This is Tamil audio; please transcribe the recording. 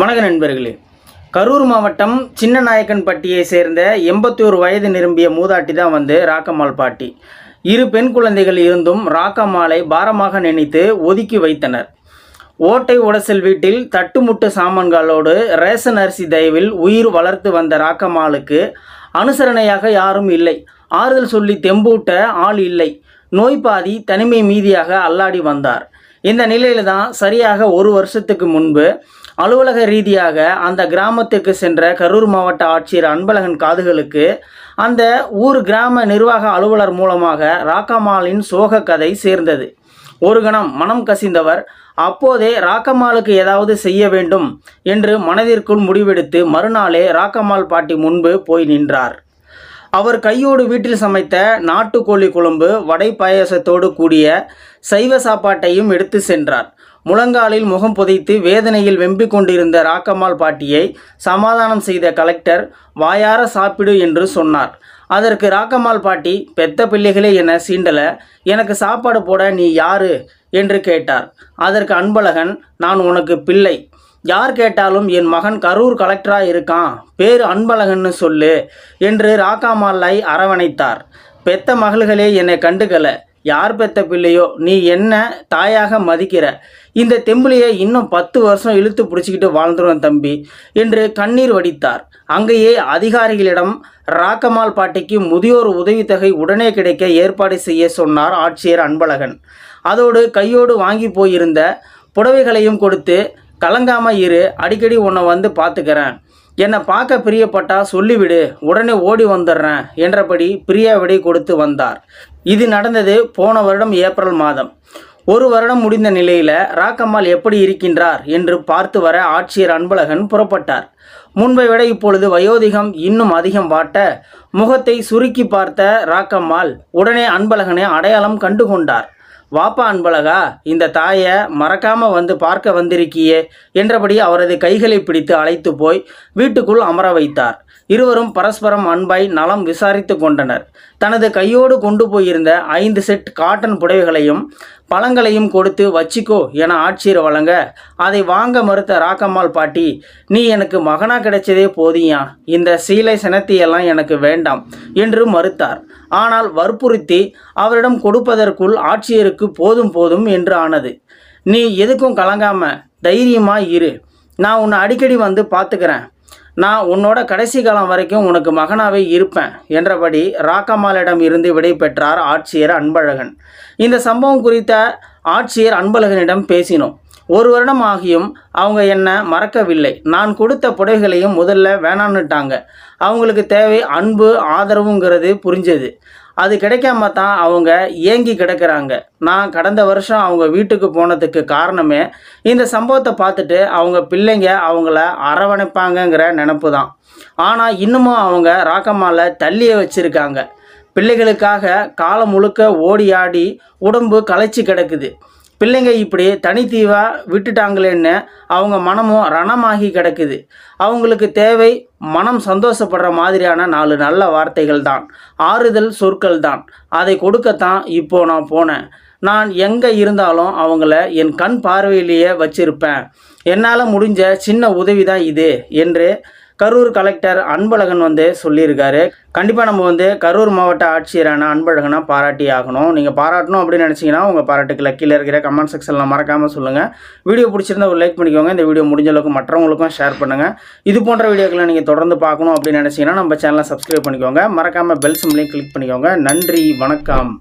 வணக்க நண்பர்களே. கரூர் மாவட்டம் சின்னநாயக்கன்பட்டியை சேர்ந்த எண்பத்தோரு வயது நிரம்பிய மூதாட்டி தான் வந்து ராக்கம்மாள் பாட்டி. இரு பெண் குழந்தைகள் இருந்தும் ராக்கம்மாளை பாரமாக நினைத்து ஒதுக்கி வைத்தனர். ஓட்டை உடசல் வீட்டில் தட்டுமுட்டு சாமான்களோடு ரேஷன் அரிசி தயவில் உயிர் வளர்த்து வந்த ராக்கம்மாளுக்கு அனுசரணையாக யாரும் இல்லை. ஆறுதல் சொல்லி தெம்பூட்ட ஆள் இல்லை. நோய் பாதி தனிமை மீதியாக அல்லாடி வந்தார். இந்த நிலையில்தான் சரியாக ஒரு வருஷத்துக்கு முன்பு அலுவலக ரீதியாக அந்த கிராமத்துக்கு சென்ற கரூர் மாவட்ட ஆட்சியர் அன்பழகன் காதுகளுக்கு அந்த ஊர் கிராம நிர்வாக அலுவலர் மூலமாக ராக்கம்மாளின் சோக கதை சேர்ந்தது. ஒரு கணம் மனம் கசிந்தவர் அப்போதே ராக்கம்மாளுக்கு ஏதாவது செய்ய வேண்டும் என்று மனதிற்குள் முடிவெடுத்து மறுநாளே ராக்கம்மாள் பாட்டி முன்பு போய் நின்றார். அவர் கையோடு வீட்டில் சமைத்த நாட்டுக்கோழி குழம்பு வடை பாயசத்தோடு கூடிய சைவ சாப்பாட்டையும் எடுத்து சென்றார். முழங்காலில் முகம் புதைத்து வேதனையில் வெம்பிக் கொண்டிருந்த ராக்கம்மாள் பாட்டியை சமாதானம் செய்த கலெக்டர் வாயார சாப்பிடு என்று சொன்னார். அதற்கு ராக்கம்மாள் பாட்டி பெத்த பிள்ளைகளே என சீண்டல எனக்கு சாப்பாடு போட நீ யாரு? என்று கேட்டார். அதற்கு அன்பழகன் நான் உனக்கு பிள்ளை. யார் கேட்டாலும் என் மகன் கரூர் கலெக்டராக இருக்கான். பேர் அன்பழகன்னு சொல்லு என்று ராக்காமாலை அரவணைத்தார். பெத்த மகள்களே என்னை கண்டுக்கல. யார் பெத்த பிள்ளையோ நீ என்ன தாயாக மதிக்கிற? இந்த தெம்பிலியை இன்னும் பத்து வருஷம் இழுத்து பிடிச்சிக்கிட்டு வாழ்ந்துருவேன் தம்பி என்று கண்ணீர் வடித்தார். அங்கேயே அதிகாரிகளிடம் ராக்கமால் பாட்டிக்கு முதியோர் உதவித்தொகை உடனே கிடைக்க ஏற்பாடு செய்ய சொன்னார் ஆட்சியர் அன்பழகன். அதோடு கையோடு வாங்கி போயிருந்த புடவைகளையும் கொடுத்து கலங்காம இரு அடிக்கடி உன்னை வந்து பார்த்துக்கிறேன் என்னை பார்க்க பிரியப்பட்டா சொல்லிவிடு உடனே ஓடி வந்துடுறேன் என்றபடி பிரியாவிடை கொடுத்து வந்தார். இது நடந்தது போன வருடம் ஏப்ரல் மாதம். ஒரு வருடம் முடிந்த நிலையில் ராக்கம்மாள் எப்படி இருக்கின்றார் என்று பார்த்து வர ஆட்சியர் அன்பழகன் புறப்பட்டார். முன்பை விட இப்பொழுது வயோதிகம் இன்னும் அதிகம் வாட்ட முகத்தை சுருக்கி பார்த்த ராக்கம்மாள் உடனே அன்பழகனை அடையாளம் கண்டு கொண்டார். வாப்பா அன்பழகா இந்த தாயை மறக்காம வந்து பார்க்க வந்திருக்கியே என்றபடி அவரது கைகளை பிடித்து அழைத்து போய் வீட்டுக்குள் அமர வைத்தார். இருவரும் பரஸ்பரம் அன்பாய் நலம் விசாரித்து கொண்டனர். தனது கையோடு கொண்டு போயிருந்த ஐந்து செட் காட்டன் புடவைகளையும் பழங்களையும் கொடுத்து வச்சிக்கோ என ஆட்சியர் வழங்க அதை வாங்க மறுத்த ராக்கம்மாள் பாட்டி நீ எனக்கு மகனா கிடைச்சதே போதியா இந்த சீலை சினத்தியெல்லாம் எனக்கு வேண்டாம் என்று மறுத்தார். ஆனால் வற்புறுத்தி அவரிடம் கொடுப்பதற்குள் ஆட்சியருக்கு போதும் போதும் என்று ஆனது. நீ எதுக்கும் கலங்காம தைரியமாக இரு. நான் உன்னை அடிக்கடி வந்து பார்த்துக்கிறேன். நான் உன்னோட கடைசி காலம் வரைக்கும் உனக்கு மகனாவே இருப்பேன் என்றபடி ராக்கம்மாளிடம் இருந்து விடை பெற்றார் ஆட்சியர் அன்பழகன். இந்த சம்பவம் குறித்த ஆட்சியர் அன்பழகனிடம் பேசினோம். ஒரு வருடம் ஆகியும் அவங்க என்னை மறக்கவில்லை. நான் கொடுத்த புடைகளையும் முதல்ல வேணான்னுட்டாங்க. அவங்களுக்கு தேவை அன்பு ஆதரவுங்கிறது புரிஞ்சது. அது கிடைக்காம தான் அவங்க ஏங்கி கிடக்கிறாங்க. நான் கடந்த வருஷம் அவங்க வீட்டுக்கு போனதுக்கு காரணமே இந்த சம்பவத்தை பார்த்துட்டு அவங்க பிள்ளைங்க அவங்கள அரவணைப்பாங்கங்கிற நினப்பு தான் ஆனால் இன்னமும் அவங்க ராக்கம்மாவில் தள்ளியே வச்சுருக்காங்க. பிள்ளைகளுக்காக காலம் முழுக்க ஓடி ஆடி உடம்பு களைச்சி கிடக்குது. பிள்ளைங்க இப்படி தனித்தீவாக விட்டுட்டாங்களேன்னு அவங்க மனமும் ரணமாகி கிடக்குது. அவங்களுக்கு தேவை மனம் சந்தோஷப்படுற மாதிரியான நாலு நல்ல வார்த்தைகள் தான். ஆறுதல் சொற்கள் தான். அதை கொடுக்கத்தான் இப்போ நான் போனேன். நான் எங்கே இருந்தாலும் அவங்கள என் கண் பார்வையிலேயே வச்சிருப்பேன். என்னால் முடிஞ்ச சின்ன உதவி தான் இது என்று கரூர் கலெக்டர் அன்பழகன் வந்து சொல்லியிருக்காரு. கண்டிப்பாக நம்ம வந்து கரூர் மாவட்ட ஆட்சியரான அன்பழகனை பாராட்டி ஆகணும். நீங்கள் பாராட்டணும் அப்படின்னு நினச்சிங்கன்னா உங்கள் பாராட்டுக்கு கீழே இருக்கிற கமெண்ட் செக்ஷனில் மறக்காமல் சொல்லுங்கள் வீடியோ பிடிச்சிருந்தா ஒரு லைக் பண்ணிக்கோங்க. இந்த வீடியோ முடிஞ்ச அளவுக்கு மற்றவங்களுக்கும் ஷேர் பண்ணுங்கள் இது போன்ற வீடியோக்களை நீங்கள் தொடர்ந்து பார்க்கணும் அப்படின்னு நினச்சிங்கன்னா நம்ம சேனலை சப்ஸ்கிரைப் பண்ணிக்கோங்க. மறக்காமல் பெல் சிம்லையும் கிளிக் பண்ணிக்கோங்க. நன்றி வணக்கம்.